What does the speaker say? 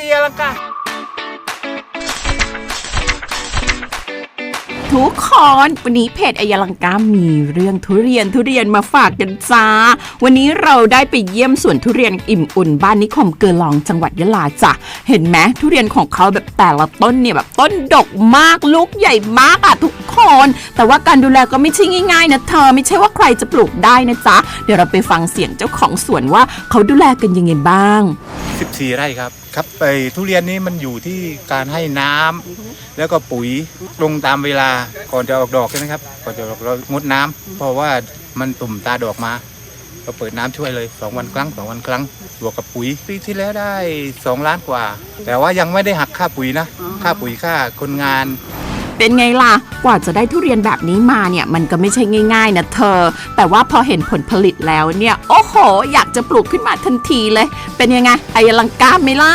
เอียลังกาทุกคนวันนี้เพจอายาลังกามีเรื่องทุเรียนทุเรียนมาฝากกันจ้า วันนี้เราได้ไปเยี่ยมสวนทุเรียนอิ่มอุ่นบ้านนิคมเกอลองจังหวัดยะลาจ้ะเห็นไหมทุเรียนของเขาแบบแต่ละต้นเนี่ยแบบต้นดกมากลูกใหญ่มากอะทุก แต่ว่าการดูแลก็ไม่ใช่ง่ายๆนะเธอไม่ใช่ว่าใครจะปลูกได้นะจ๊ะ เดี๋ยวเราไปฟังเสียงเจ้าของสวนว่าเขาดูแลกันยังไงบ้าง 14 ไร่ครับครับไอทุเรียนนี้มันอยู่ที่การให้น้ำแล้วก็ปุ๋ยลงตามเวลาก่อนจะออกดอกใช่ไหมครับก่อนจะออกเรางดน้ำเพราะว่ามันตุ่มตาดอกมาเราเปิดน้ำช่วยเลย 2 วันครั้ง 2 วันครั้งบวกกับปุ๋ยปีที่แล้วได้ 2 ล้านกว่า แต่ว่ายังไม่ได้หักค่าปุ๋ยนะ ค่าปุ๋ยค่าคนงาน เป็นไงล่ะ กว่าจะได้ทุเรียนแบบนี้มาเนี่ยมันก็ไม่ใช่ง่าย ๆ นะเธอ แต่ว่าพอเห็นผลผลิตแล้วเนี่ย โอ้โห อยากจะปลูกขึ้นมาทันทีเลย เป็นยังไงไออลังกาไหมล่ะ